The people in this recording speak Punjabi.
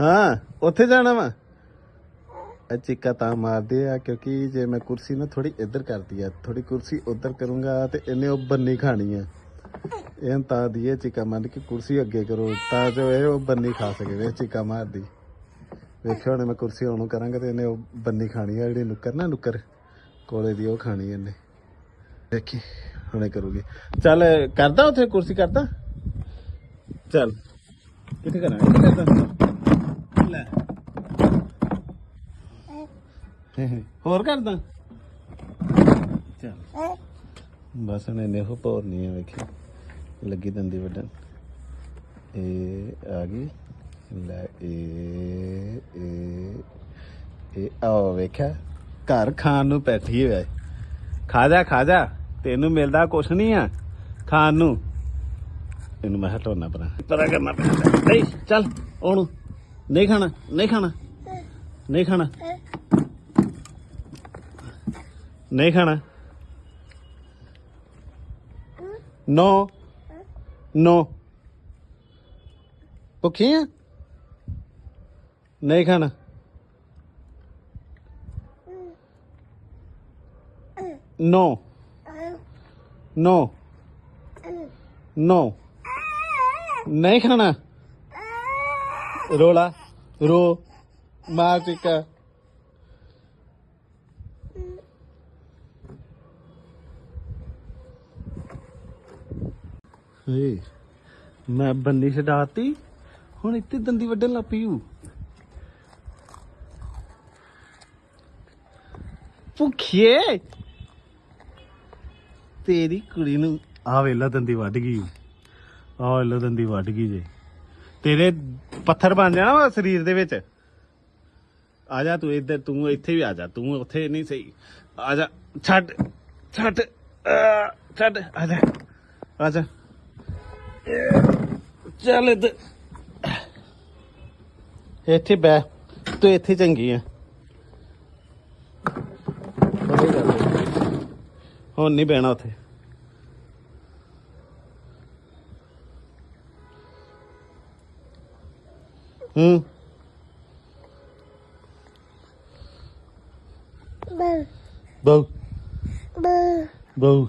ਹਾਂ, ਉੱਥੇ ਜਾਣਾ ਵਾ। ਇਹ ਚੀਕਾ ਤਾਂ ਮਾਰਦੇ ਆ, ਕਿਉਂਕਿ ਜੇ ਮੈਂ ਕੁਰਸੀ ਨਾ ਥੋੜੀ ਇੱਧਰ ਕਰਦੀ ਆ ਥੋੜੀ ਕੁਰਸੀ ਉੱਧਰ ਕਰੂੰਗਾ ਤੇ ਇਹਨੇ ਉਹ ਬੰਨੀ ਖਾਣੀ ਆ। ਇਹ ਤਾਂ ਦੀ ਇਹ ਚੀਕਾ ਮਾਰ ਕੇ ਕੁਰਸੀ ਅੱਗੇ ਕਰੋ, ਤਾਂ ਜੋ ਇਹ ਉਹ ਬੰਨੀ ਖਾ ਸਕੇ ਵੇ ਚੀਕਾ ਮਾਰਦੀ। ਵੇਖਿਆ ਹੁਣ ਮੈਂ ਕੁਰਸੀ ਉਹਨੂੰ ਕਰਾਂਗਾ ਤੇ ਇਹਨੇ ਉਹ ਬੰਨੀ ਖਾਣੀ ਆ, ਜਿਹੜੀ ਨੁੱਕਰ ਨਾ, ਨੁੱਕਰ ਕੋਲੇ ਦੀ ਉਹ ਖਾਣੀ ਇਹਨੇ। ਦੇਖੀ ਹੁਣੇ ਕਰੂਗੀ। ਚੱਲ, ਕਰਦਾ ਉੱਥੇ ਕੁਰਸੀ, ਕਰਦਾ? ਚੱਲ। ਕਿੱਥੇ ਕਰਾਂ ਇੱਥੇ ਕਰਦਾ ਲੈ ਹੋਰ ਕਰਦਾ? ਚੱਲ ਬਸ ਇਹਨੇ ਉਹ ਪੌਰਨੀ ਆ ਵੇਖੀ। ਲੱਗੀ ਦੰਦੀ ਵੱਡਣ ਇਹ ਆ ਗਈ। ਲੈ ਇਹ ਇਹ ਇਹ ਆ ਵੇਖਿਆ। ਘਰ ਖਾਣ ਨੂੰ ਬੈਠੀ ਹੋਇਆ ਏ। ਖਾ ਜਾ ਖਾ ਜਾ। ਤੈਨੂੰ ਮਿਲਦਾ ਕੁਛ ਨਹੀਂ ਆ ਖਾਣ ਨੂੰ। ਇਹਨੂੰ ਮੈਂ ਹਟਾਉਣਾ ਪਰਾਂ ਪਰਾਂ ਕਰਨਾ ਪੈਂਦਾ ਨਹੀਂ ਚੱਲ ਉਹਨੂੰ। ਨਹੀਂ ਖਾਣਾ ਨਹੀਂ ਖਾਣਾ। ਨਹੀਂ ਖਾਣਾ। ਨਹੀਂ ਖਾਣਾ। ਨੋ। ਨੋ। ਭੁੱਖੀ ਆ? ਨਹੀਂ ਖਾਣਾ। ਨੋ। ਨੋ। ਨੋ। ਨਹੀਂ ਖਾਣਾ। ਰੋਲਾ। ਰੋ। ਮਾਰ ਟਿਕਾ। ਏ ਮੈਂ ਬੰਨੀ ਛਡਾਤੀ, ਹੁਣ ਇੱਥੇ ਦੰਦੀ ਵੱਢਣ ਲੱਗ ਪਈ ਹੂ ਭੁੱਖੀਏ! ਤੇਰੀ ਕੁੜੀ ਨੂੰ ਆ ਵੇਲਾ ਦੰਦੀ ਵੱਢ ਗਈ ਆ ਵੇਲਾ ਦੰਦੀ ਵੱਢ ਗਈ ਜੇ। ਤੇਰੇ ਪੱਥਰ ਬਣ ਜਾਣਾ ਵਾ ਸਰੀਰ ਦੇ ਵਿੱਚ। ਆ ਜਾ ਤੂੰ ਇੱਧਰ, ਤੂੰ ਇੱਥੇ ਵੀ ਆ ਜਾ, ਤੂੰ ਉੱਥੇ ਨਹੀਂ ਸਹੀ। ਆ ਜਾ, ਛੱਡ ਛੱਡ ਛੱਡ, ਆ ਜਾ ਆ ਜਾ। ਚੱਲ ਇੱਧਰ ਇੱਥੇ ਬੈ ਤੂੰ ਇੱਥੇ ਚੰਗੀ ਆ। ਹੁਣ ਨਹੀਂ ਬਹਿਣਾ ਉੱਥੇ। ਹੂੰ। ਬਹੁ। boo, ਬਹੁ।